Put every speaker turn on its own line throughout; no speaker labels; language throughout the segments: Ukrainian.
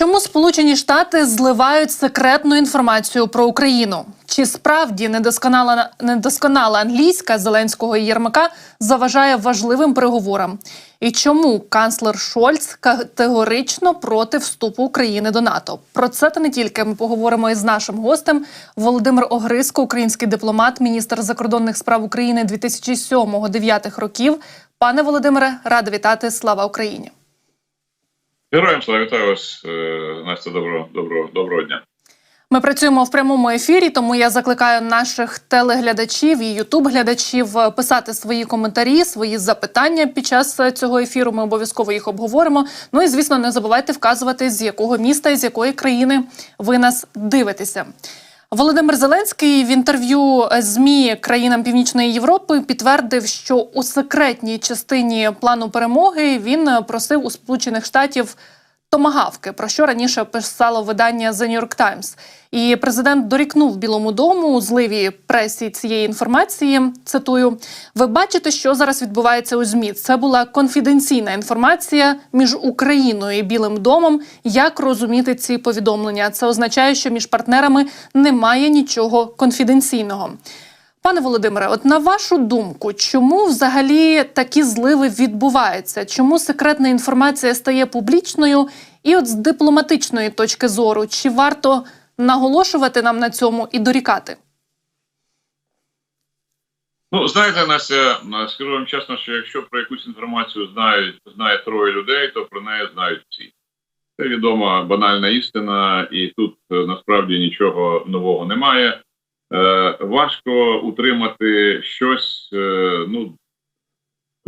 Чому Сполучені Штати зливають секретну інформацію про Україну? Чи справді недосконала недосконала англійська Зеленського і Єрмака заважає важливим переговорам? І чому канцлер Шольц категорично проти вступу України до НАТО? Про це та не тільки ми поговоримо із нашим гостем Володимир Огриско, український дипломат, міністр закордонних справ України 2007-2009 років. Пане Володимире, рада вітати. Слава Україні!
Героям слава вітаю вас, е, Настя. Доброго, доброго, доброго дня.
Ми працюємо в прямому ефірі, тому я закликаю наших телеглядачів і ютуб-глядачів писати свої коментарі, свої запитання під час цього ефіру. Ми обов'язково їх обговоримо. Ну і звісно, не забувайте вказувати, з якого міста і з якої країни ви нас дивитеся. Володимир Зеленський в інтерв'ю змі країнам Північної Європи підтвердив, що у секретній частині плану перемоги він просив у Сполучених Штатів томагавки, про що раніше писало видання The New York Times. І президент дорікнув Білому дому у зливі пресі цієї інформації. Цитую: ви бачите, що зараз відбувається у змі. Це була конфіденційна інформація між Україною і Білим домом. Як розуміти ці повідомлення? Це означає, що між партнерами немає нічого конфіденційного. Пане Володимире, от на вашу думку, чому взагалі такі зливи відбуваються? Чому секретна інформація стає публічною? І от з дипломатичної точки зору, чи варто наголошувати нам на цьому і дорікати?
Ну, знаєте, Настя, скажу вам чесно, що якщо про якусь інформацію знають, знає троє людей, то про неї знають всі. Це відома банальна істина, і тут е, насправді нічого нового немає. Е, важко утримати щось е, ну,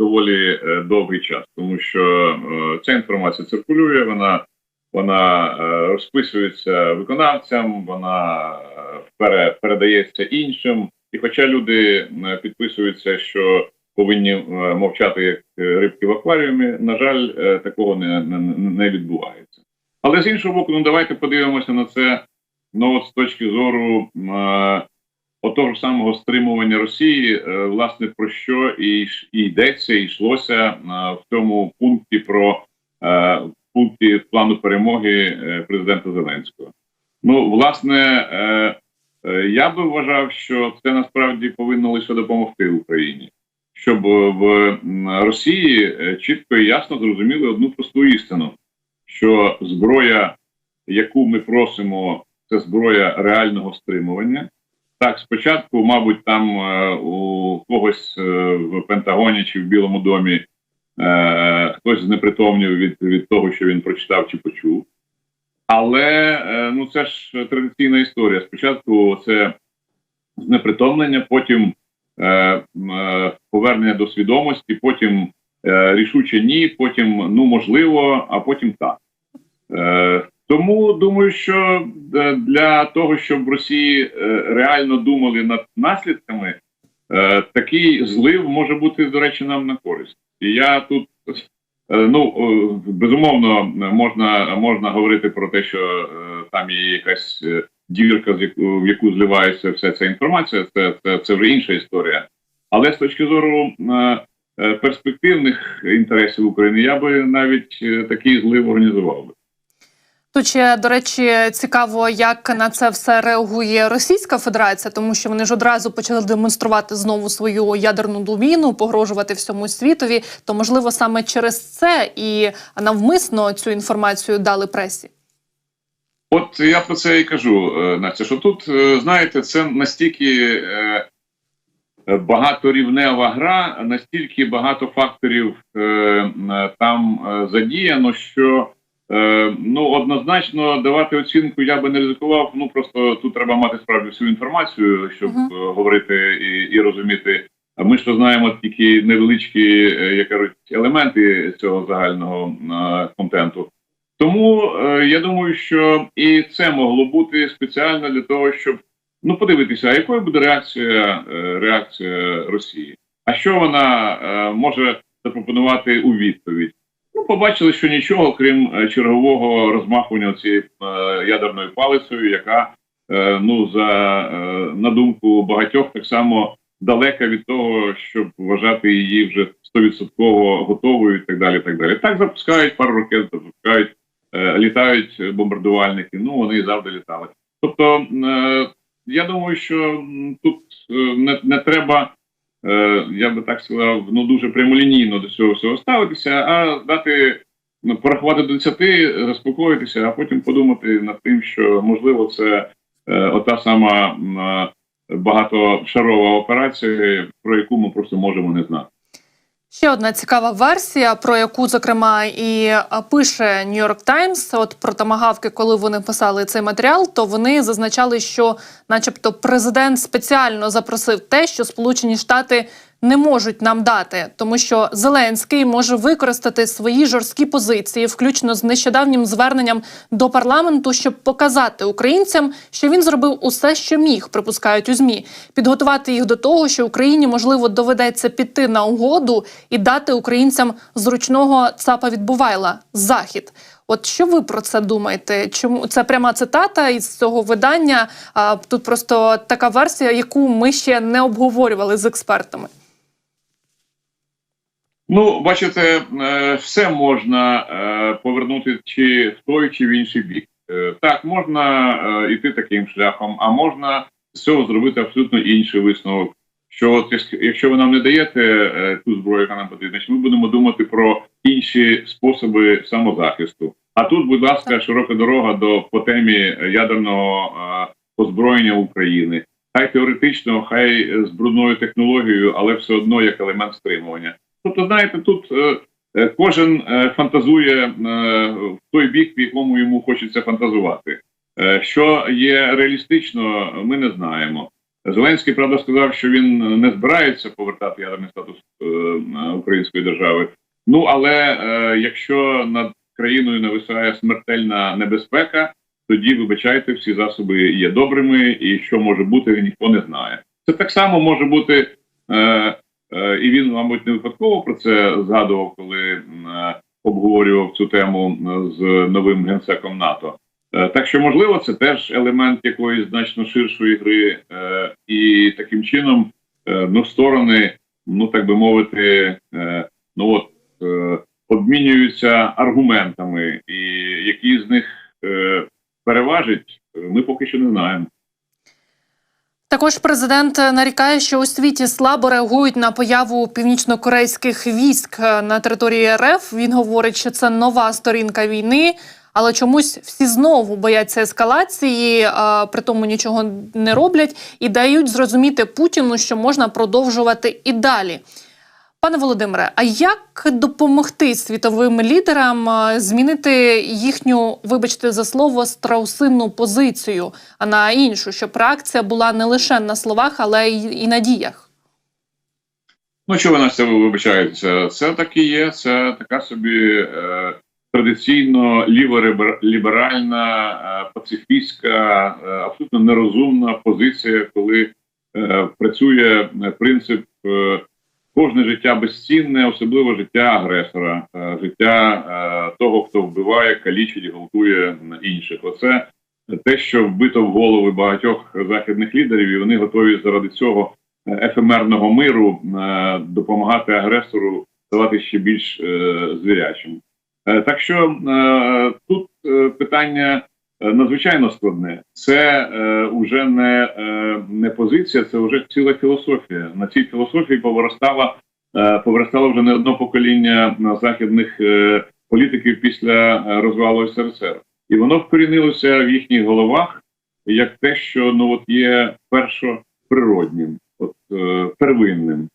доволі е, довгий час, тому що е, ця інформація циркулює, вона вона е, розписується виконавцям, вона пере, передається іншим. І хоча люди підписуються, що повинні мовчати як рибки в акваріумі, на жаль, такого не, не, не відбувається. Але з іншого боку, ну давайте подивимося на це ну, от з точки зору отого ж самого стримування Росії, е, власне, про що і, йдеться, і йшлося е, в цьому пункті про е, пункті плану перемоги президента Зеленського. Ну, власне, я би вважав, що це насправді повинно лише допомогти Україні, щоб в Росії чітко і ясно зрозуміли одну просту істину, що зброя, яку ми просимо, це зброя реального стримування. Так, спочатку, мабуть, там е, у когось е, в Пентагоні чи в Білому домі е, хтось знепритомнів від, від того, що він прочитав чи почув. Але ну це ж традиційна історія. Спочатку це знепритомлення, потім повернення до свідомості, потім рішуче ні, потім ну можливо, а потім так. Тому думаю, що е, для того, щоб Росії е, реально думали над наслідками, е, такий злив може бути, до речі, нам на користь. І я тут ну безумовно можна можна говорити про те, що там є якась дірка, в яку зливається вся ця інформація. Це це, це вже інша історія. Але з точки зору перспективних інтересів України, я би навіть такий злив організував би.
Тут ще, до речі, цікаво, як на це все реагує Російська Федерація, тому що вони ж одразу почали демонструвати знову свою ядерну довіну, погрожувати всьому світові. То можливо саме через це і навмисно цю інформацію дали пресі.
От я про це і кажу, е, Настя, що тут, е, знаєте, це настільки е, багаторівнева гра, настільки багато факторів там задіяно, що е, ну однозначно давати оцінку я би не ризикував. Ну просто тут треба мати справді всю інформацію, щоб
Мгм.
е, говорити і, і розуміти. А ми ж то знаємо тільки невеличкі, е, як кажуть, елементи цього загального е, контенту. Тому е, я думаю, що і це могло бути спеціально для того, щоб ну подивитися, а якою буде реакція е, реакція Росії, а що вона е, може запропонувати у відповідь. Ну, побачили, що нічого, крім е, чергового розмахування цією е, ядерною палицею, яка е, ну за на думку багатьох так само далека від того, щоб вважати її вже 100% готовою і так далі. Так далі. Так запускають пару ракет, запускають літають бомбардувальники. Ну вони і завжди літали. Тобто, я думаю, що тут не, не треба, я би так сказав, ну дуже прямолінійно до цього всього ставитися, а дати ну, порахувати до 10, заспокоїтися, а потім подумати над тим, що можливо це е, ота сама е, багатошарова операція, про яку ми просто можемо не знати.
Ще одна цікава версія, про яку зокрема і пише New York Times, От про тамагавки, коли вони писали цей матеріал, то вони зазначали, що, начебто, президент спеціально запросив те, що Сполучені Штати не можуть нам дати, тому що Зеленський може використати свої жорсткі позиції, включно з нещодавнім зверненням до парламенту, щоб показати українцям, що він зробив усе, що міг, припускають у змі, підготувати їх до того, що Україні можливо доведеться піти на угоду і дати українцям зручного цапа відбувайла захід. От що ви про це думаєте? Чому це пряма цитата із цього видання? А тут просто така версія, яку ми ще не обговорювали з експертами.
Ну, бачите, е, все можна е, повернути чи в той, чи в інший бік. Е, Так, можна йти таким шляхом, а можна з цього зробити абсолютно інший висновок. Що от якщо- ви нам не даєте ту зброю, яка нам потрібна, ми будемо думати про інші способи самозахисту. А тут, будь ласка, широка дорога до по темі ядерного озброєння України. Хай теоретично, хай з брудною технологією, але все одно як елемент стримування. Тобто, знаєте, тут е, е, кожен е, фантазує в той бік, в якому йому хочеться фантазувати. Що є реалістично, ми не знаємо. Зеленський правда сказав, що він не збирається повертати ядерний статус української держави. Ну але якщо над країною нависає смертельна небезпека, тоді вибачайте, всі засоби є добрими, і що може бути, ніхто не знає. Це так само може бути. І він, мабуть, не випадково про це згадував, коли е, обговорював цю тему з новим генсеком НАТО. Е, Так що, можливо, це теж елемент якоїсь значно ширшої гри, е, і таким чином е, ну, сторони, ну так би мовити, е, ну от е, обмінюються аргументами, і які з них е, переважить, е, ми поки що не знаємо.
Також президент нарікає, що у світі слабо реагують на появу північнокорейських військ на території РФ. Він говорить, що це нова сторінка війни, але чомусь всі знову бояться ескалації, а при тому нічого не роблять і дають зрозуміти Путіну, що можна продовжувати і далі. Пане Володимире, а як допомогти світовим лідерам е, змінити їхню, вибачте за слово, страусинну позицію, а на іншу, щоб реакція була не лише на словах, але й і на діях?
Ну, що ви на це вибачаєтеся? Це так і є. Це така собі е, традиційно лівориберальна, е, пацифістська, е, абсолютно нерозумна позиція, коли е, працює принцип е, кожне життя безцінне, особливо життя агресора, е, життя е, того, хто вбиває, калічить, гвалтує інших. Оце те, що вбито в голови багатьох західних лідерів, і вони готові заради цього ефемерного миру е, допомагати агресору ставати ще більш е, звірячим. Е, так що е, тут е, питання е, надзвичайно складне. Це е, вже не, е, не позиція, це вже ціла філософія. На цій філософії повиростала, е, повиростало вже не одно покоління е, західних е, політиків після е, розвалу СРСР. І воно вкорінилося в їхніх головах як те, що ну от є першоприроднім от е, первинним.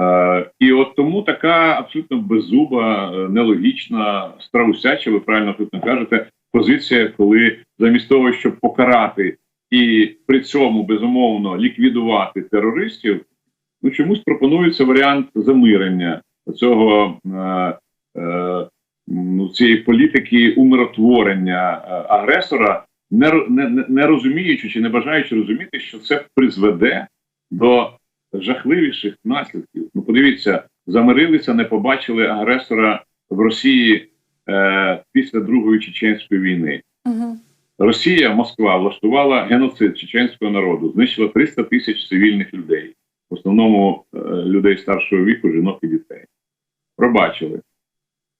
Е, і от тому така абсолютно беззуба, е, нелогічна, страусяча, ви правильно абсолютно кажете, позиція, коли замість того, щоб покарати і при цьому безумовно ліквідувати терористів, ну чомусь пропонується варіант замирення цього е, е, ну, цієї політики умиротворення е, агресора, не, не, не- розуміючи чи не бажаючи розуміти, що це призведе до жахливіших наслідків. Ну, подивіться, замирилися, не побачили агресора в Росії е, після Другої чеченської війни.
Угу.
Росія, Москва, влаштувала геноцид чеченського народу, знищила 300 тисяч цивільних людей, в основному е, людей старшого віку, жінок і дітей. Пробачили.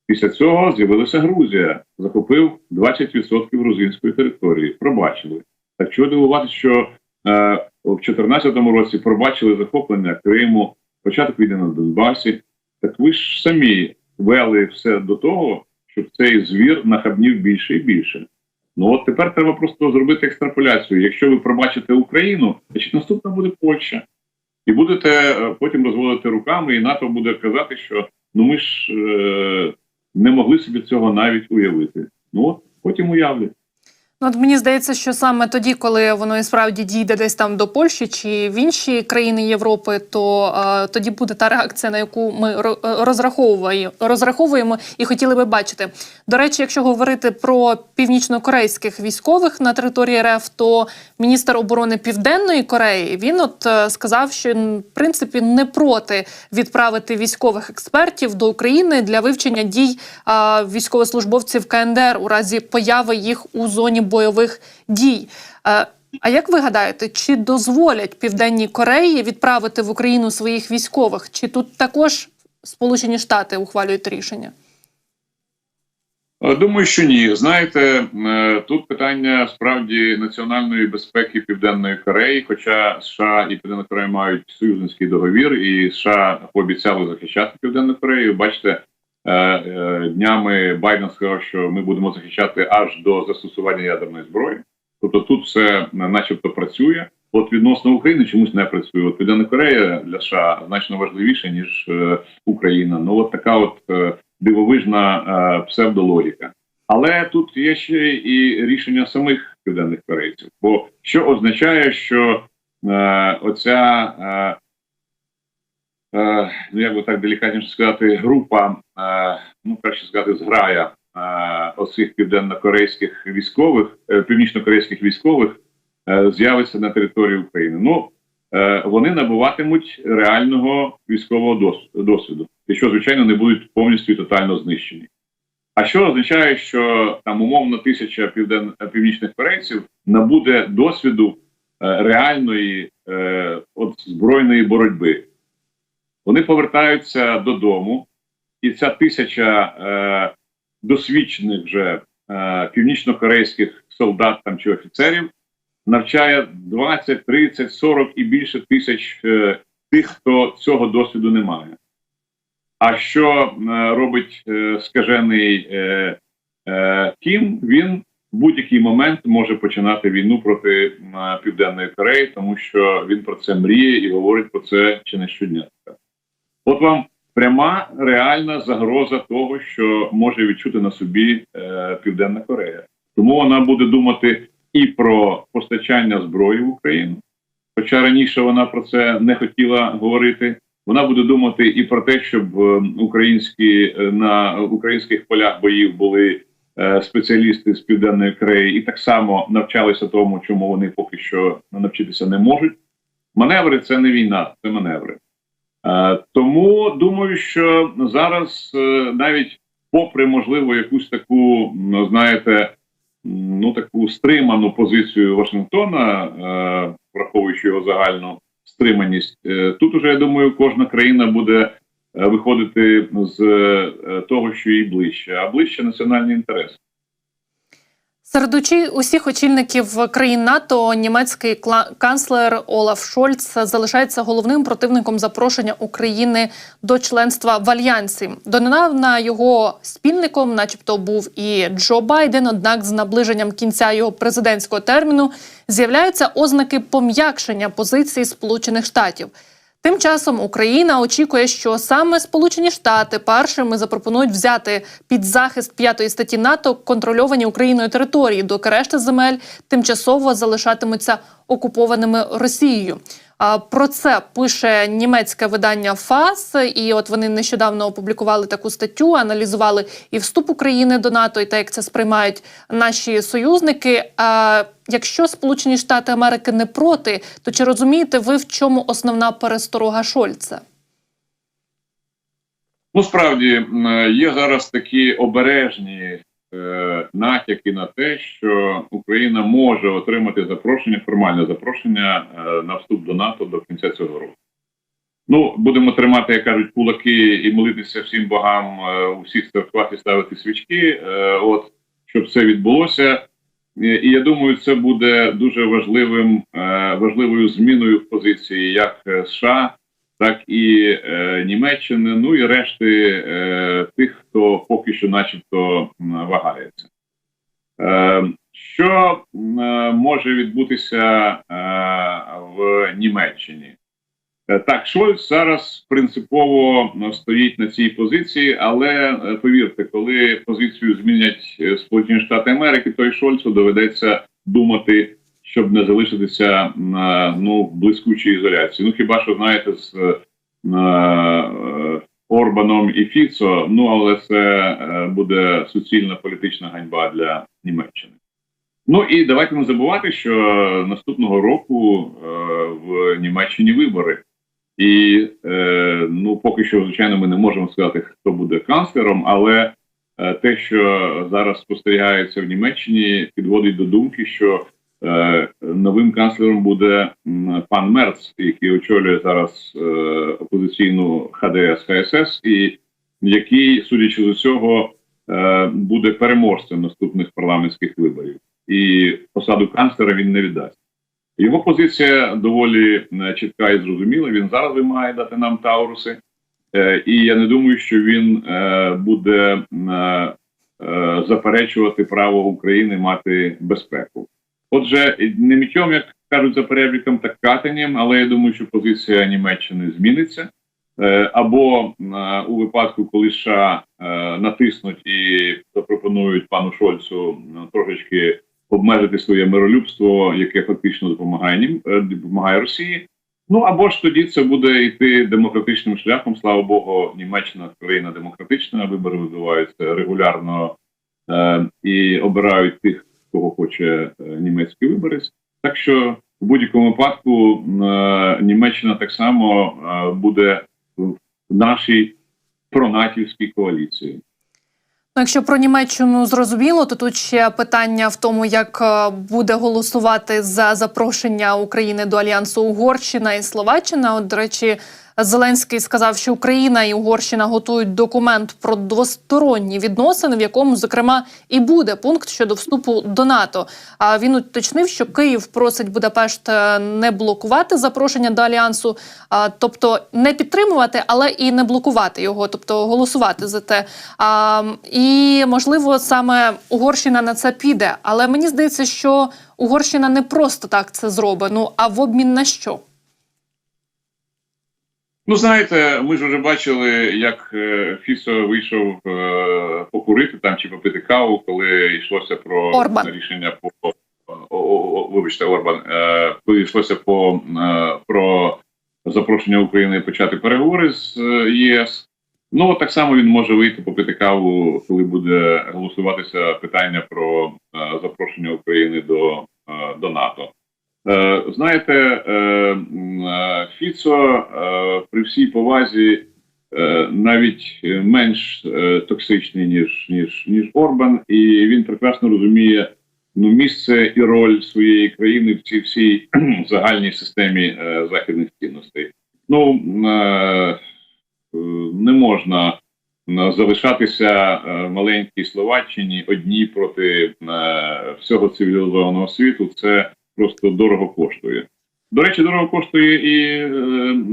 Після цього з'явилася Грузія, захопив 20% грузинської території. Пробачили. Так чого дивуватися, що е, в 2014 році пробачили захоплення Криму, початок війни на Донбасі. Так ви ж самі вели все до того, щоб цей звір нахабнів більше і більше. Ну от тепер треба просто зробити екстраполяцію. Якщо ви пробачите Україну, значить наступна буде Польща. І будете е, потім розводити руками, і НАТО буде казати, що ну ми ж е, не могли собі цього навіть уявити. Ну от потім уявлять.
Ну, от мені здається, що саме тоді, коли воно і справді дійде десь там до Польщі чи в інші країни Європи, то е, тоді буде та реакція, на яку ми ро- розраховуємо, розраховуємо і хотіли би бачити. До речі, якщо говорити про північнокорейських військових на території РФ, то міністр оборони Південної Кореї він от е, сказав, що в принципі не проти відправити військових експертів до України для вивчення дій а, військовослужбовців КНДР у разі появи їх у зоні бойових дій. Е, А як ви гадаєте, чи дозволять Південній Кореї відправити в Україну своїх військових? Чи тут також Сполучені Штати ухвалюють рішення?
Е, Думаю, що ні. Знаєте, е, тут питання справді національної безпеки Південної Кореї, хоча США і Південна Корея мають союзницький договір, і США пообіцяли захищати Південну Корею. Бачите, днями Байден сказав, що ми будемо захищати аж до застосування ядерної зброї. Тобто тут все е, начебто працює. От відносно України чомусь не працює. От Південна Корея для США значно важливіше ніж е, Україна. Ну от така от е, дивовижна е, псевдологіка. Але тут є ще і рішення самих південних корейців. Бо що означає, що е, оця, е, е, ну як би так делікатніше сказати, група, е, ну краще сказати, зграя е, оцих південно-корейських військових, е, північно-корейських військових е, з'явиться на території України. Ну е, вони набуватимуть реального військового досвіду, якщо звичайно не будуть повністю і тотально знищені. А що означає, що там умовно тисяча півден... північних корейців набуде досвіду е, реальної е, от збройної боротьби? Вони повертаються додому, і ця тисяча е, досвідчених вже е, північно-корейських солдат там чи офіцерів навчає 20, 30, 40 і більше тисяч е, тих, хто цього досвіду не має. А що е, робить е, скажений е, е, Кім? Він в будь-який момент може починати війну проти е, Південної Кореї, тому що він про це мріє і говорить про це чи не щодня. От вам пряма реальна загроза того, що може відчути на собі е, Південна Корея. Тому вона буде думати і про постачання зброї в Україну. Хоча раніше вона про це не хотіла говорити. Вона буде думати і про те, щоб е, українські е, на українських полях боїв були е, спеціалісти з південної Кореї, і так само навчалися тому, чому вони поки що навчитися не можуть. Маневри це не війна, це маневри. Е, тому думаю, що зараз е, навіть попри можливо якусь таку, знаєте, ну таку стриману позицію Вашингтона, е, враховуючи його загальну стриманість, тут уже я думаю, кожна країна буде виходити з того, що їй ближче, а ближче національний інтерес.
Серед усіх очільників країн НАТО німецький канцлер Олаф Шольц залишається головним противником запрошення України до членства в альянсі. Донедавна його спільником, начебто, був і Джо Байден. Однак, з наближенням кінця його президентського терміну з'являються ознаки пом'якшення позиції Сполучених Штатів. Тим часом Україна очікує, що саме Сполучені Штати першими запропонують взяти під захист п'ятої статті НАТО контрольовані Україною території, доки решта земель тимчасово залишатимуться окупованими Росією. Про це пише німецьке видання ФАС, і от вони нещодавно опублікували таку статтю, аналізували і вступ України до НАТО, і те, як це сприймають наші союзники. А якщо Сполучені Штати Америки не проти, то чи розумієте ви, в чому основна пересторога Шольца?
Ну, справді є зараз такі обережні е, натяки на те, що Україна може отримати запрошення, формальне запрошення е, на вступ до НАТО до кінця цього року. Ну, будемо тримати, як кажуть, кулаки і молитися всім богам е, у всіх церквах і ставити свічки. е, От щоб це відбулося. І я думаю, це буде дуже важливим е, важливою зміною в позиції як е, США, так і е, Німеччини, ну і решти е, тих, хто поки що, начебто, вагається. Е, що е, може відбутися е, в Німеччині? Е, Так, Шольц зараз принципово стоїть на цій позиції, але е, повірте, коли позицію змінять е, Сполучені Штати Америки, то й Шольцу доведеться думати, щоб не залишитися ну блискучій ізоляції. Ну хіба що знаєте, з е, е, Орбаном і Фіцо, ну але це е, буде суцільна політична ганьба для Німеччини. Ну і давайте не забувати, що наступного року в Німеччині вибори. І е, ну, поки що, звичайно, ми не можемо сказати, хто буде канцлером, але те, що зараз спостерігається в Німеччині, підводить до думки, що новим канцлером буде пан Мерц, який очолює зараз е, опозиційну ХДС ХСС, і який, судячи з усього, е, буде переможцем наступних парламентських виборів. І посаду канцлера він не віддасть. Його позиція доволі е, чітка і зрозуміла. Він зараз вимагає дати нам Тауруси, Е, і я не думаю, що він е, буде е, е, заперечувати право України мати безпеку. Отже, не мічом, як кажуть за перебігом, так катанням, але я думаю, що позиція Німеччини зміниться. Е, Або е, у випадку, коли США е, натиснуть і запропонують пану Шольцу трошечки обмежити своє миролюбство, яке фактично допомагає допомагає Росії. Ну або ж тоді це буде йти демократичним шляхом. Слава Богу, Німеччина країна демократична. Вибори відбуваються регулярно е, і обирають тих, кого хоче е, німецький виборець. Так що в будь-якому випадку е, Німеччина так само е, буде в нашій пронатівській коаліції.
Ну, якщо про Німеччину зрозуміло, то тут ще питання в тому, як буде голосувати за запрошення України до альянсу Угорщина і Словаччина. От, до речі, Зеленський сказав, що Україна і Угорщина готують документ про двосторонні відносини, в якому зокрема і буде пункт щодо вступу до НАТО. А він уточнив, що Київ просить Будапешт е, не блокувати запрошення до альянсу, а, тобто не підтримувати, але і не блокувати його, тобто голосувати за те. А, і можливо саме Угорщина на це піде. Але мені здається, що Угорщина не просто так це зробить. Ну а в обмін на що?
Ну, знаєте, ми ж вже бачили, як е, Фісо вийшов е, покурити там чи попити каву, коли йшлося про
Орбан.
рішення по о, о, вибачте, Орбан, е, коли йшлося по про запрошення України почати переговори з ЄС. Ну так само він може вийти попити каву, коли буде голосуватися питання про запрошення України до, до НАТО. Е, Знаєте, е, е, Фіцо при всій повазі навіть менш токсичний ніж ніж ніж Орбан, і він прекрасно розуміє ну місце і роль своєї країни в цій всій загальній системі західних цінностей. Ну не можна залишатися маленькій Словаччині одній проти всього цивілізованого світу. Це просто дорого коштує. До речі, дорого коштує і е,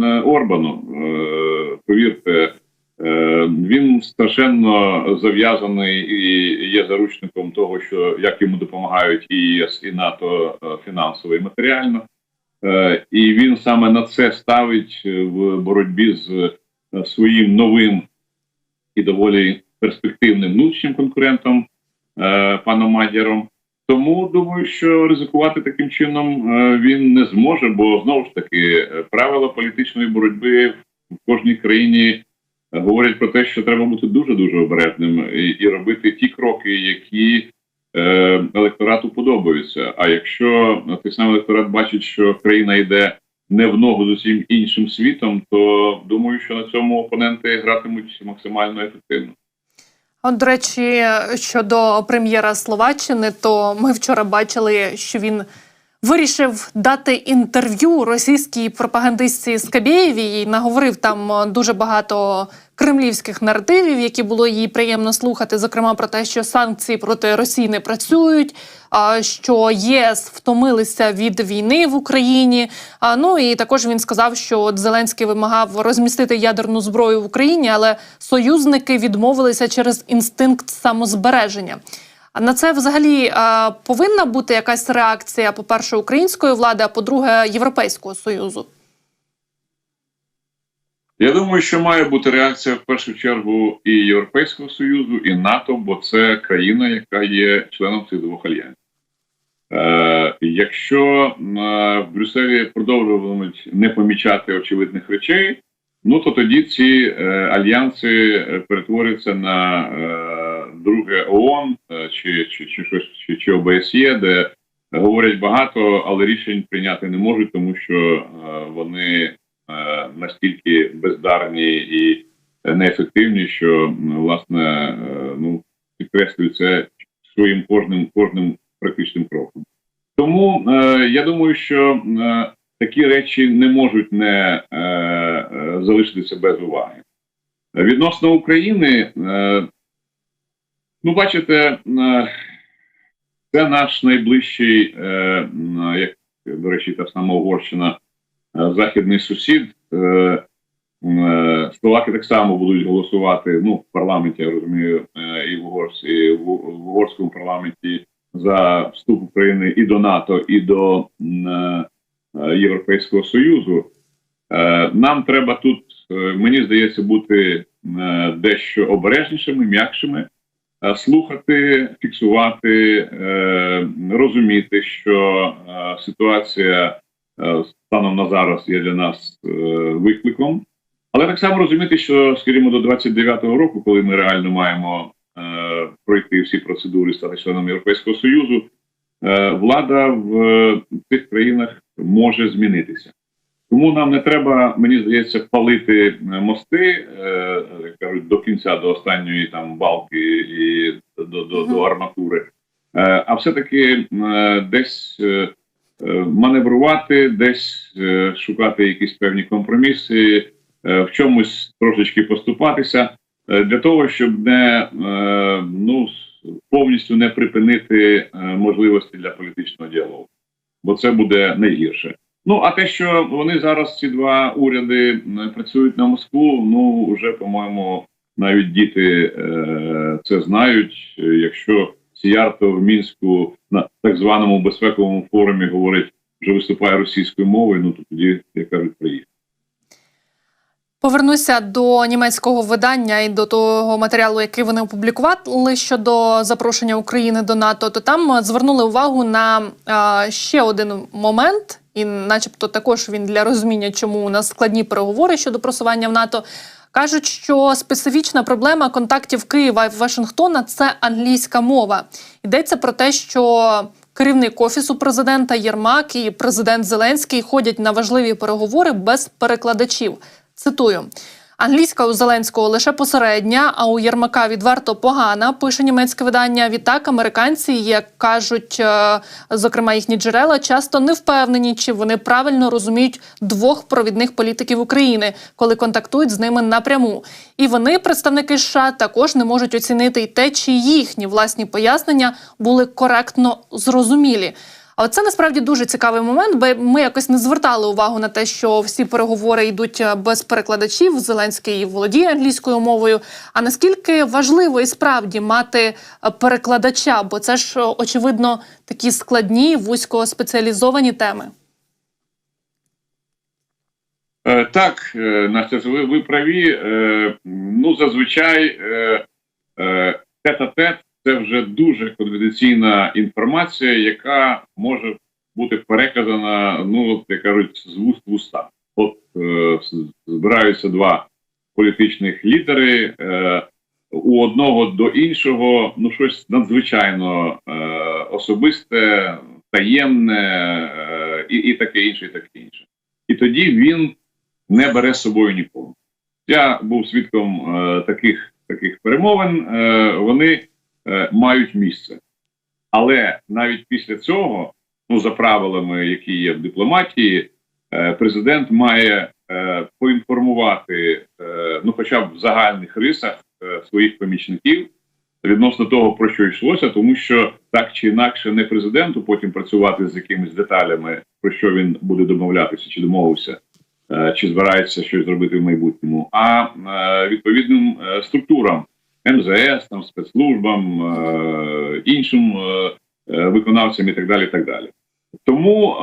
е, Орбану. Е, повірте, е, він страшенно зав'язаний і є заручником того, що як йому допомагають і ЄС, і НАТО е, фінансово і матеріально. Е, і він саме на це ставить в боротьбі з е, своїм новим і доволі перспективним внутрішнім конкурентом е, паном Мадяром. Тому думаю, що ризикувати таким чином е, він не зможе, бо знову ж таки е, правила політичної боротьби в кожній країні е, говорять про те, що треба бути дуже дуже обережним і, робити ті кроки, які електорату подобаються. А якщо той самий електорат бачить, що країна йде не в ногу з усім іншим світом, то думаю, що на цьому опоненти гратимуть максимально ефективно.
От, до речі, щодо прем'єра Словаччини, то ми вчора бачили, що він вирішив дати інтерв'ю російській пропагандистці Скабєєвій. і Наговорив там дуже багато кремлівських наративів, які було їй приємно слухати. Зокрема, про те, що санкції проти Росії не працюють, що ЄС втомилися від війни в Україні. А, Ну і також він сказав, що от Зеленський вимагав розмістити ядерну зброю в Україні, але союзники відмовилися через інстинкт самозбереження. На це взагалі повинна бути якась реакція, по-перше, української влади, а по-друге, Європейського союзу.
Я думаю, що має бути реакція в першу чергу і Європейського Союзу, і НАТО, бо це країна, яка є членом цих двох альянсів. Е, якщо е, в Брюсселі продовжуватимуть не помічати очевидних речей, ну то тоді ці е, альянси е, перетворяться на е, друге ООН е, чи, чи, чи щось чи, чи ОБСЄ, де говорять багато, але рішень прийняти не можуть, тому що е, вони настільки бездарні і неефективні, що власне е, ну підкреслюють це своїм кожним кожним практичним кроком. Тому е, я думаю, що е, такі речі не можуть не е, е, залишитися без уваги. Відносно України, е, ну бачите, е, це наш найближчий, е, як до речі, та сама Угорщина, е, західний сусід. Е, е, Словаки так само будуть голосувати ну, в парламенті, я розумію, е, і в, Угорс, і в, угорському парламенті за вступ України і до НАТО, і до е, е, Європейського Союзу. Е, Нам треба тут, е, мені здається, бути е, дещо обережнішими, м'якшими, е, слухати, фіксувати, е, розуміти, що е, ситуація е, станом на зараз є для нас е, викликом. Але так само розуміти, що, скажімо, до 29-го року, коли ми реально маємо е, пройти всі процедури, стати членом Європейського Союзу, е, влада в е, цих країнах може змінитися. Тому нам не треба, мені здається, палити е, мости, е, кажуть, до кінця, до останньої там балки і до, до, до арматури, е, а все-таки е, десь е, е, маневрувати, десь е, шукати якісь певні компроміси, е, в чомусь трошечки поступатися е, для того, щоб не е, ну повністю не припинити е, можливості для політичного діалогу, бо це буде найгірше. Ну а те, що вони зараз ці два уряди працюють на Москву, ну вже по-моєму навіть діти е, це знають. Е, Якщо Сіярто в мінську на так званому безпековому форумі говорить, вже виступає російською мовою, ну то тоді як кажуть, приїхали.
Повернуся до німецького видання і до того матеріалу, який вони опублікували щодо запрошення України до НАТО. То там звернули увагу на е, ще один момент, і, начебто, також він для розуміння, чому у нас складні переговори щодо просування в НАТО. Кажуть, що специфічна проблема контактів Києва і Вашингтона це англійська мова. Йдеться про те, що керівник офісу президента Єрмак і президент Зеленський ходять на важливі переговори без перекладачів. Цитую. Англійська у Зеленського лише посередня, а у Єрмака відверто погана. Пише німецьке видання. Відтак американці, як кажуть, е, зокрема їхні джерела, часто не впевнені, чи вони правильно розуміють двох провідних політиків України, коли контактують з ними напряму. І вони, представники США, також не можуть оцінити й те, чи їхні власні пояснення були коректно зрозумілі. А це насправді дуже цікавий момент, бо ми якось не звертали увагу на те, що всі переговори йдуть е, без перекладачів. Зеленський володіє англійською мовою. А наскільки важливо і справді мати е, перекладача? Бо це ж е, очевидно такі складні, вузькоспеціалізовані теми.
Так, Настя, ви, праві. Ну, зазвичай тет-а-тет це вже дуже конфіденційна інформація, яка може бути переказана, ну, от, як кажуть, з вуст в уста. От е, збираються два політичних лідери. Е, у одного до іншого ну щось надзвичайно е, особисте, таємне е, і, і таке інше, і таке інше. І тоді він не бере з собою нікого. Я був свідком е, таких, таких перемовин, е, вони мають місце. Але навіть після цього ну за правилами, які є в дипломатії, е, президент має е, поінформувати, е, ну, хоча б в загальних рисах е, своїх помічників відносно того, про що йшлося, тому що так чи інакше не президенту потім працювати з якимись деталями, про що він буде домовлятися чи домовився, е, чи збирається щось зробити в майбутньому, а е, відповідним е, структурам МЗС, там спецслужбам, е, іншим е, е, виконавцям і так далі. так далі. Тому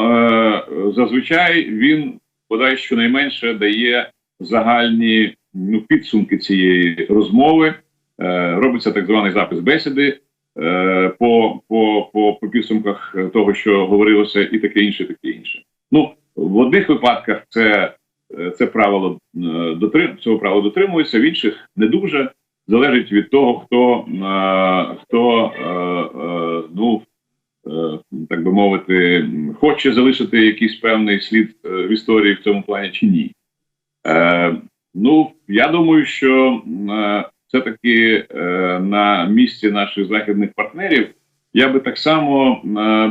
зазвичай він бодай щонайменше дає загальні ну, підсумки цієї розмови. Робиться так званий запис бесіди по, по, по, по підсумках того, що говорилося, і таке інше, таке інше. Ну, в одних випадках це, це правило цього правила дотримується, в інших не дуже. Залежить від того, хто, е, хто ну, так би мовити, хоче залишити якийсь певний слід в історії в цьому плані чи ні. Ну, я думаю, що все-таки на місці наших західних партнерів я би так само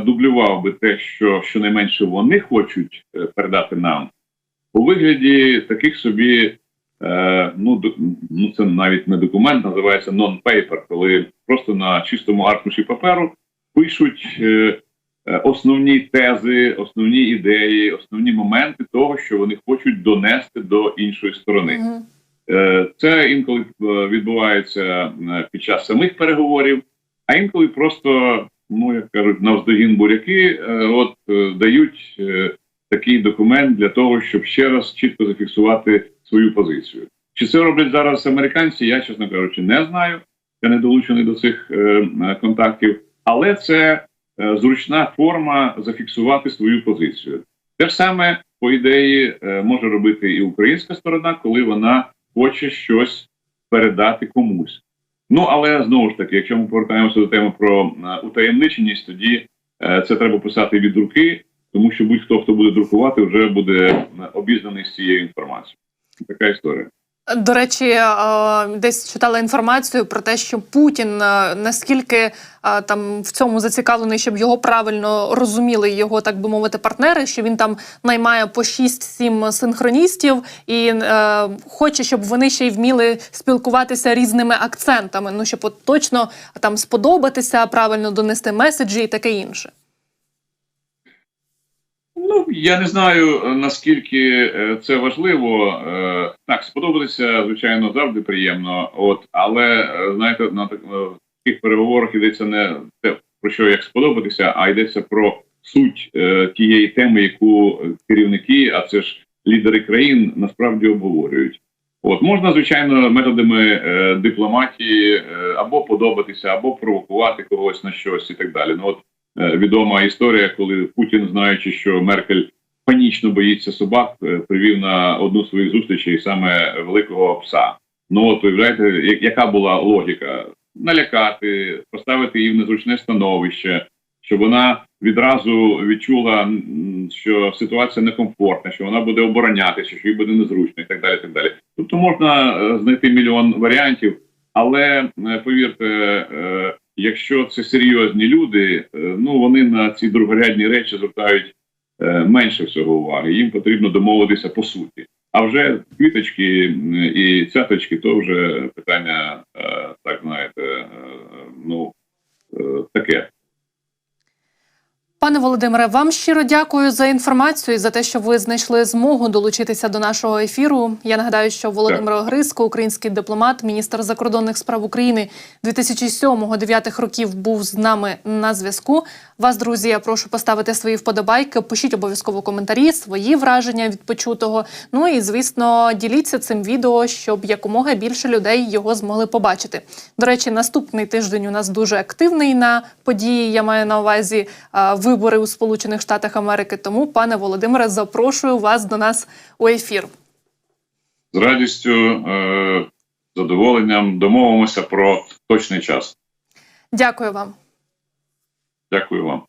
дублював би те, що щонайменше вони хочуть передати нам у вигляді таких собі. Е, ну, ну, це навіть не документ, називається non-paper, коли просто на чистому аркуші паперу пишуть е, е, основні тези, основні ідеї, основні моменти того, що вони хочуть донести до іншої сторони. Е, Це інколи відбувається під час самих переговорів, а інколи просто, ну як кажуть, навздогін буряки, от дають е, такий документ для того, щоб ще раз чітко зафіксувати свою позицію. Чи це роблять зараз американці? Я, чесно кажучи, не знаю. Я не долучений до цих е, контактів, але це е, зручна форма зафіксувати свою позицію. Те ж саме, по ідеї, е, може робити і українська сторона, коли вона хоче щось передати комусь. Ну але знову ж таки, якщо ми повертаємося до теми про е, утаємниченість, тоді е, це треба писати від руки, тому що будь-хто, хто буде друкувати, вже буде е, обізнаний з цією інформацією. Така історія.
До речі, е, десь читала інформацію про те, що Путін е, наскільки е, там в цьому зацікавлений, щоб його правильно розуміли його, так би мовити, партнери, що він там наймає по 6-7 синхроністів і е, хоче, щоб вони ще й вміли спілкуватися різними акцентами. Ну щоб от точно там сподобатися, правильно донести меседжі і таке інше.
Ну я не знаю е, наскільки е, це важливо. Е, Так, сподобатися, звичайно, завжди приємно. От, але знаєте, на таких переговорах йдеться не те про що як сподобатися, а йдеться про суть тієї теми, яку керівники, а це ж лідери країн, насправді обговорюють. От можна, звичайно, методами дипломатії або подобатися, або провокувати когось на щось і так далі. Ну от відома історія, коли Путін, знаючи, що Меркель панічно боїться собак, е, привів на одну з своїх зустрічей саме великого пса. Ну от уявляєте, яка була логіка? Налякати, поставити її в незручне становище, щоб вона відразу відчула, що ситуація некомфортна, що вона буде оборонятися, що їй буде незручно, і так далі. Так далі. Тобто можна е, знайти мільйон варіантів, але е, повірте, е, якщо це серйозні люди, е, ну вони на ці другорядні речі звертають е, менше всього уваги. Їм потрібно домовитися по суті. А вже квіточки і цяточки то вже питання, е, так знаєте, ну таке.
Пане Володимире, вам щиро дякую за інформацію і за те, що ви знайшли змогу долучитися до нашого ефіру. Я нагадаю, що Володимир Огриско, український дипломат, міністр закордонних справ України 2007-2009 років, був з нами на зв'язку. Вас, друзі, я прошу поставити свої вподобайки. Пишіть обов'язково коментарі, свої враження від почутого. Ну і звісно, діліться цим відео, щоб якомога більше людей його змогли побачити. До речі, наступний тиждень у нас дуже активний на події. Я маю на увазі а, вибори у Сполучених Штатах Америки. Тому, пане Володимире, запрошую вас до нас у ефір.
З радістю, е, задоволенням домовимося про точний час.
Дякую вам.
Дякую вам.